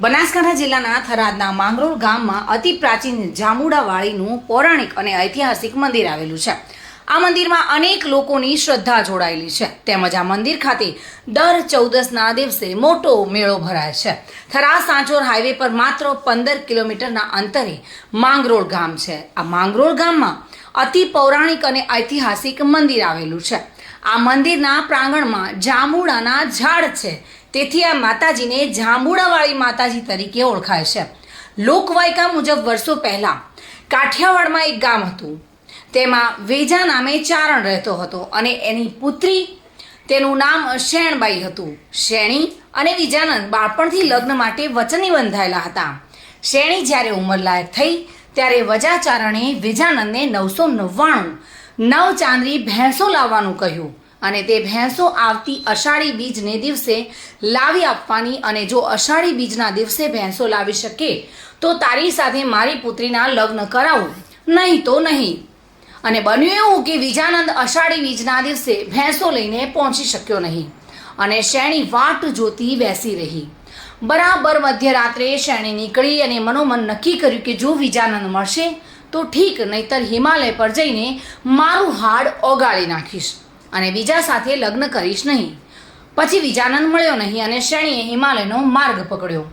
બનાસકાંઠા જિલ્લાના થરાદના માંગરોળ ગામમાં અતિ પ્રાચીન જામુડાવાળીનું પૌરાણિક અને ઐતિહાસિક મંદિર આવેલું છે. આ મંદિરમાં અનેક લોકોની શ્રદ્ધા જોડાયેલી છે. તેમજ આ મંદિર ખાતે દર ચૌદસના દિવસે મોટો મેળો ભરાય છે. થરા સાંચોર હાઈવે પર માત્ર પંદર કિલોમીટરના અંતરે માંગરોળ ગામ છે. આ માંગરોળ ગામમાં અતિ પૌરાણિક અને ઐતિહાસિક મંદિર આવેલું છે. આ મંદિરના પ્રાંગણમાં જામુડાના ઝાડ છે. તેથી આ માતાજીને જાંબુડાવાળી માતાજી તરીકે ઓળખાય છે. લોકવાયકા મુજબ વર્ષો પહેલાં કાઠિયાવાડમાં એક ગામ હતું. તેમાં વેજા નામે ચારણ રહેતો હતો અને એની પુત્રી, તેનું નામ શેણબાઈ હતું. શેણી અને વિજાનંદ બાળપણથી લગ્ન માટે વચની બંધાયેલા હતા. શેણી જ્યારે ઉંમરલાયક થઈ, ત્યારે વજાચારણે વિજાનંદને નવસો નવ્વાણું નવ ચાંદરી ભેંસો લાવવાનું કહ્યું. અને તે ભેંસો આવતી અષાઢી બીજને દિવસે લાવી આપવાની અને જો અષાઢી બીજના દિવસે ભેંસો લાવી શકે, તો તારી સાથે મારી પુત્રીના લગ્ન કરાવું. નહીં તો નહીં. અને બન્યું એવું કે વિજાનંદ અષાઢી બીજના દિવસે ભેંસો લઈને પહોંચી શક્યો નહીં. અને શેણી વાટ જોતી બેસી રહી. બરાબર મધ્યરાત્રે શેણી નીકળી અને મનોમન નક્કી કર્યું કે જો વિજાનંદ મળશે, તો ઠીક, નહીતર હિમાલય પર જઈને મારું હાડ ઓગાળી નાખીશ. અને બીજા સાથે લગ્ન કરીશ નહીં. પછી વિજાનંદ મળ્યો નહીં અને શેણીએ હિમાલયનો માર્ગ પકડ્યો.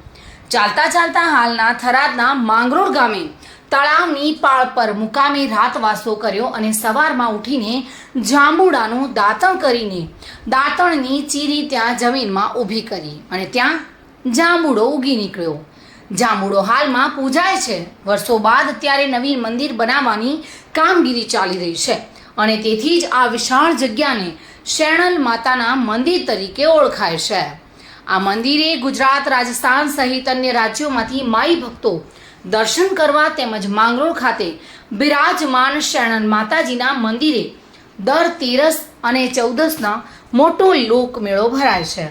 ચાલતા ચાલતા હાલના થરાદના માંગરોળ ગામે તળાવની પાળ પર મુકામે રાતવાસો કર્યો અને સવારમાં ઉઠીને જાંબુડાનું દાંતણ કરીને દાંતણની ચીરી ત્યાં જમીનમાં ઊભી કરી અને ત્યાં જાંબુડો ઉગી નીકળ્યો. જાંબુડો હાલમાં પૂજાય છે. વર્ષો બાદ ત્યારે નવીન મંદિર બનાવવાની કામગીરી ચાલી રહી છે. અને તેથી જ આ વિશાળ જગ્યાને શેણલ માતાના મંદિર તરીકે ઓળખાય છે. આ મંદિરે ગુજરાત, રાજસ્થાન સહિત અન્ય રાજ્યોમાંથી માઈ ભક્તો દર્શન કરવા તેમજ માંગરોળ ખાતે બિરાજમાન શેણલ માતાજીના મંદિરે દર તેરસ અને ચૌદસના મોટો લોકમેળો ભરાય છે.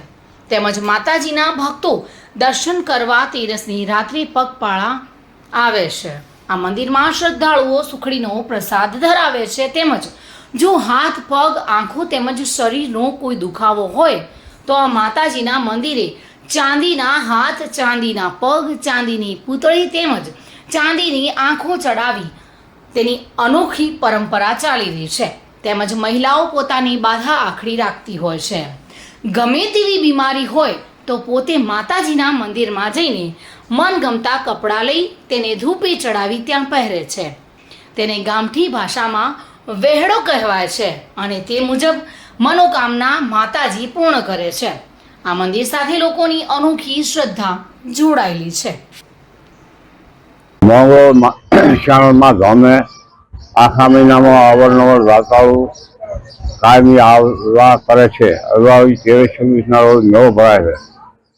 તેમજ માતાજીના ભક્તો દર્શન કરવા તેરસની રાત્રે પગપાળા આવે છે. આ મંદિરમાં શ્રદ્ધાળુઓ સુખડીનો પ્રસાદ ધરાવે છે તેમજ જો હાથ, પગ, આંખો તેમજ શરીરનો કોઈ દુખાવો હોય, તો આ માતાજીના મંદિરે ચાંદીના હાથ, ચાંદીના પગ, ચાંદીની પૂતળી તેમજ ચાંદીની આંખો ચડાવી તેની અનોખી પરંપરા ચાલી રહી છે. તેમજ મહિલાઓ પોતાની બાધા આખડી રાખતી હોય છે. ગમે તેવી બીમારી હોય તો પોતે માતાજીના મંદિરમાં જઈને મનગમતા કપડાં લઈ તેને ધૂપે ચડાવી ત્યાં પહેરે છે. તેને ગામઠી ભાષામાં વહેડો કહેવાય છે અને તે મુજબ મનોકામના માતાજી પૂર્ણ કરે છે. આ મંદિર સાથે લોકોની અનોખી શ્રદ્ધા જોડાયેલી છે. શાણમાં ગામે, આખા મહિનામાં અવારનવાર રાતાળુ કાયમી આવવા કરે છે. અગાઉ તેવીસ છવ્વીસના રોજ મેળો ભરાય છે.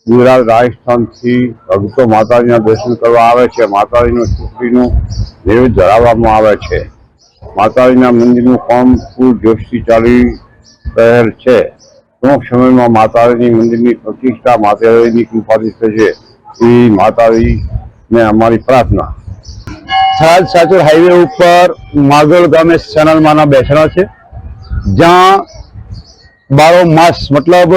ગુજરાત રાજસ્થાનથી ભક્તો માતાજીના દર્શન કરવા આવે છે. માતાજીનું છોકરીનું નૈવેદ્ય ધરાવવામાં આવે છે. માતાજીના મંદિરનું કામ પૂર જોશથી ચાલી રહેલ છે. ટૂંક સમયમાં માતાજીની મંદિરની પ્રતિષ્ઠા, માતાજીની કૃપાથી થશે. એ માતાજીને અમારી પ્રાર્થના. થરાદ સાચર હાઈવે ઉપર માગોળ ગામે સનલમાના બેસણા છે, જ્યાં બારો માસ મતલબ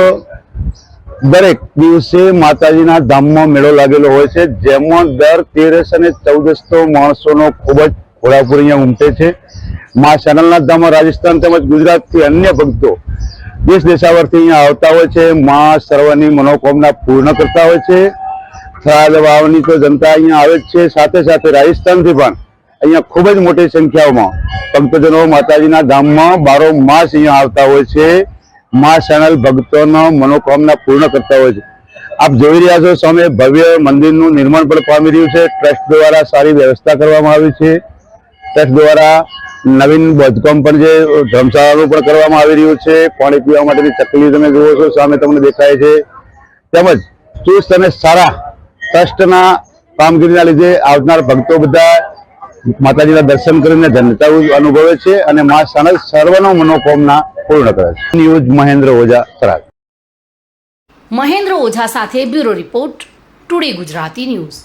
દરેક દિવસે માતાજીના ધામમાં મેળો લાગેલો હોય છે, જેમાં દર તેરસ અને ચૌદસ માણસોનો ખૂબ જ ઘોડાપુર અહીંયા ઉમટે છે. મા સનલના ધામમાં રાજસ્થાન તેમજ ગુજરાતથી અન્ય ભક્તો દેશ દેશાવરથી અહીંયા આવતા હોય છે. મા સર્વની મનોકામના પૂર્ણ કરતા હોય છે. થરાદ વાવની તો જનતા અહીંયા આવે છે. સાથે સાથે રાજસ્થાનથી પણ અહીંયા ખૂબ જ મોટી સંખ્યાઓમાં ભક્તજનો માતાજીના ધામમાં બારો માસ અહીંયા આવતા હોય છે. મા શરણલ ભક્તોનો મનોકામના પૂર્ણ કરતા હોય છે. આપ જોઈ રહ્યા છો સામે ભવ્ય મંદિરનું નિર્માણ પણ પામી રહ્યું છે. ટ્રસ્ટ દ્વારા સારી વ્યવસ્થા કરવામાં આવી છે. ટ્રસ્ટ દ્વારા નવીન બાંધકામ પણ જે ધર્મશાળાનું પણ કરવામાં આવી રહ્યું છે. પાણી પીવા માટેની ચકલી તમે જુઓ છો, સામે તમને દેખાય છે. તેમજ ચુસ્ત અને સારા ટ્રસ્ટના કામગીરીના લીધે આવનાર ભક્તો બધા માતાજીના દર્શન કરીને ધન્યતા અનુભવે છે અને મા સનદ સર્વનો મનોકામના પૂર્ણ કરે છે. ન્યૂઝ મહેન્દ્ર ઓઝા થરાદ મહેન્દ્ર ઓઝા સાથે bureau report today Gujarati news.